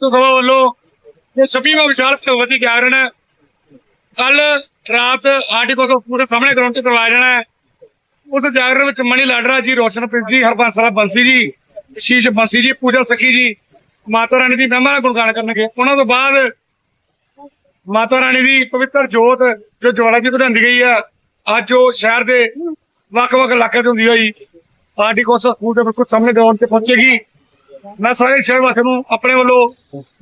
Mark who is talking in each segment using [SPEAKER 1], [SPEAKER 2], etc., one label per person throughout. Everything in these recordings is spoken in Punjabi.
[SPEAKER 1] ਸਭਾ ਵੱਲੋਂ ਇਹ ਛੱਬੀਵਾਂ ਵਿਸ਼ਾਲ ਭਗਵਤੀ ਜਾਗਰਣ ਕੱਲ ਰਾਤ ਆਰਟੀਕਲ ਆਫ ਪੂਰੇ ਸਾਹਮਣੇ ਗਰਾਊਂਡ ਤੇ ਕਰਵਾਇਆ ਜਾਣਾ ਹੈ। ਉਸ ਜਾਗਰਣ ਵਿੱਚ ਮਣੀ ਲਾਡਰਾ ਜੀ ਰੋਸ਼ਨਪ੍ਰੀਤ ਜੀ ਹਰਬੰਸਲਾ ਬੰਸੀ ਜੀ, ਸ਼ੀਸ਼ ਬੰਸੀ ਜੀ, ਪੂਜਾ ਸਖੀ ਜੀ, ਮਾਤਾ ਰਾਣੀ ਦੀ ਮਹਿਮਾ ਨਾਲ ਗੁਣਗਾਨ ਕਰਨਗੇ। ਉਹਨਾਂ ਤੋਂ ਬਾਅਦ ਮਾਤਾ ਰਾਣੀ ਦੀ ਪਵਿੱਤਰ ਜੋਤ, ਜੋ ਜਵਾਲਾ ਜੀ ਤੋਂ ਲਿਆਂਦੀ ਗਈ ਆ, ਅੱਜ ਉਹ ਸ਼ਹਿਰ ਦੇ ਵੱਖ-ਵੱਖ ਇਲਾਕਿਆਂ ਤੋਂ ਹੁੰਦੀ ਹੋਈ ਪਾਰਟੀ ਕੋਸਾ ਸਕੂਲ ਦੇ ਬਿਲਕੁਲ ਸਾਹਮਣੇ ਗਰਾਊਂਡ 'ਤੇ ਪਹੁੰਚੇਗੀ। ਮੈਂ ਸਾਰੇ ਸ਼ਹਿਰ ਵਾਸੀਆਂ ਨੂੰ ਆਪਣੇ ਵੱਲੋਂ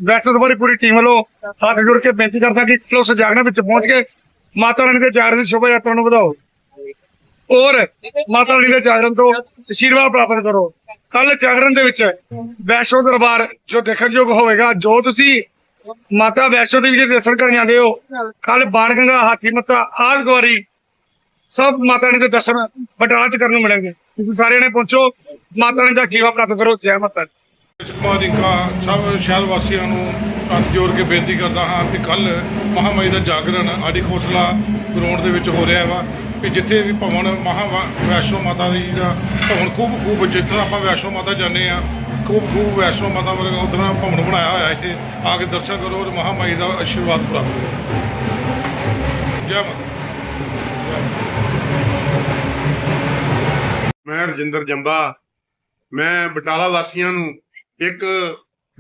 [SPEAKER 1] ਵੈਸਟਰਨ ਸਭਾ ਦੀ ਪੂਰੀ ਟੀਮ ਵੱਲੋਂ ਹੱਥ ਜੋੜ ਕੇ ਬੇਨਤੀ ਕਰਦਾ ਕਿ ਚਲੋ ਉਸ ਜਾਗਰਣ ਵਿੱਚ ਪਹੁੰਚ ਕੇ ਮਾਤਾ ਰਾਣੀ ਦੇ ਜਾਗਰਣ ਦੀ ਸ਼ੋਭਾ ਯਾਤਰਾ ਨੂੰ ਵਧਾਓ। ਔਰ ਮਾਤਾ ਰਾਣੀ ਦੇ ਜਾਗਰਣ ਤੋਂ ਅਸ਼ੀਰਵਾਦ ਪ੍ਰਾਪਤ ਕਰੋ। ਕੱਲ ਜਾਗਰਣ ਦੇ ਵਿੱਚ ਵੈਸ਼ਨੋ ਦਰਬਾਰ, ਜੋ ਦੇਖਣਯੋਗ ਹੋਵੇਗਾ, ਜੋ ਤੁਸੀਂ ਮਾਤਾ ਵੈਸ਼ਨੋ ਦੇਵੀ ਦੇ ਦਰਸ਼ਨ ਕਰਨ ਜਾਂਦੇ ਹੋ ਕੱਲ ਬਾਣ ਗੰਗਾ ਹਾਥੀ ਮੱਤਾ ਆਦ ਗਵਾਰੀ ਸਭ ਮਾਤਾ ਰਾਣੀ ਦੇ ਦਰਸ਼ਨ ਬਟਾਲਾ ਚ ਕਰਨ ਨੂੰ ਮਿਲਣਗੇ। ਤੁਸੀਂ ਸਾਰਿਆਂ ਨੇ ਪਹੁੰਚੋ, ਮਾਤਾ ਰਾਣੀ ਦਾ ਜੀਵਾ ਪ੍ਰਾਪਤ ਕਰੋ। ਜੈ ਮਾਤਾ ਦੀ
[SPEAKER 2] ਮਾਰਿਕਾ ਸਭ ਸ਼ਹਿਰ ਵਾਸੀਆਂ ਨੂੰ ਹੱਥ ਜੋੜ ਕੇ ਬੇਨਤੀ ਕਰਦਾ ਹਾਂ ਕਿ ਕੱਲ ਮਹਾਮਾਈ ਦਾ ਜਾਗਰਣ ਆੜੀ ਖੋਸਲਾ ਗਰਾਊਂਡ ਦੇ ਵਿੱਚ ਹੋ ਰਿਹਾ ਵਾ ਕਿ ਜਿੱਥੇ ਵੀ ਭਵਨ ਮਹਾ ਵੈਸ਼ਨੋ ਮਾਤਾ ਦੀ ਦਾ ਭਵਨ ਖੂਬ ਖੂਬ ਜਿੱਥੇ ਆਪਾਂ ਵੈਸ਼ਨੋ ਮਾਤਾ ਜਾਂਦੇ ਆ ਖੂਬ ਖੂਬ ਵੈਸ਼ਨੋ ਮਾਤਾ ਵਰਗਾ ਉਤਨਾ ਭਵਨ ਬਣਾਇਆ ਹੋਇਆ ਇੱਥੇ, ਆ ਕੇ ਦਰਸ਼ਨ ਕਰੋ ਔਰ ਮਹਾਮਾਈ ਦਾ ਆਸ਼ੀਰਵਾਦ ਪ੍ਰਾਪਤ ਕਰੋ। ਜੈ ਮਾਤਾ
[SPEAKER 3] ਮੈਂ ਰਜਿੰਦਰ ਜੰਬਾ, ਮੈਂ ਬਟਾਲਾ ਵਾਸੀਆਂ ਨੂੰ ਇੱਕ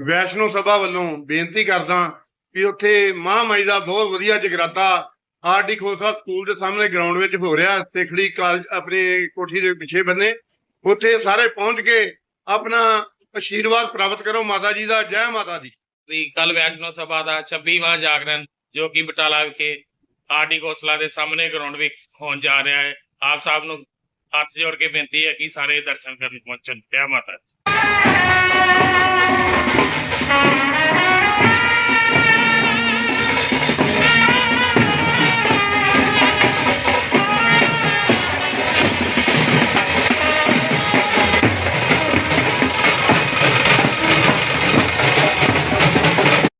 [SPEAKER 3] ਵੈਸ਼ਨੋ ਸਭਾ ਵੱਲੋਂ ਬੇਨਤੀ ਕਰਦਾ ਕਿ ਉੱਥੇ ਮਹਾਮਾਈ ਦਾ ਬਹੁਤ ਵਧੀਆ ਜਗਰਾਤਾ ਆਰਡੀ ਖੋਸਾ ਸਕੂਲ ਦੇ ਸਾਹਮਣੇ ਗਰਾਊਂਡ ਵਿੱਚ ਹੋ ਰਿਹਾ। ਸੇਖੜੀ ਕਾਲਜ ਆਪਣੇ ਕੋਠੀ ਦੇ ਪਿੱਛੇ ਬੰਨੇ। ਉੱਥੇ ਸਾਰੇ ਪਹੁੰਚ ਕੇ ਆਪਣਾ ਆਸ਼ੀਰਵਾਦ ਪ੍ਰਾਪਤ ਕਰੋ ਮਾਤਾ ਜੀ ਦਾ। ਜੈ ਮਾਤਾ ਦੀ।
[SPEAKER 4] ਵੀ ਕੱਲ ਵੈਸ਼ਨੋ ਸਭਾ ਦਾ 26ਵਾਂ ਜਾਗਰਣ ਜੋ ਕਿ ਬਟਾਲਾ ਵਿਖੇ ਆਰਡੀ ਕੋਸਲਾ ਦੇ ਸਾਹਮਣੇ ਗਰਾਊਂਡ ਵਿੱਚ ਹੋਣ ਜਾ ਰਿਹਾ ਹੈ। ਆਪ ਸਾਹਿਬ ਨੂੰ ਹੱਥ ਜੋੜ ਕੇ ਬੇਨਤੀ ਹੈ ਕਿ ਸਾਰੇ ਦਰਸ਼ਨ ਕਰਨ ਪਹੁੰਚਣ। ਜੈ ਮਾਤਾ ਦੀ।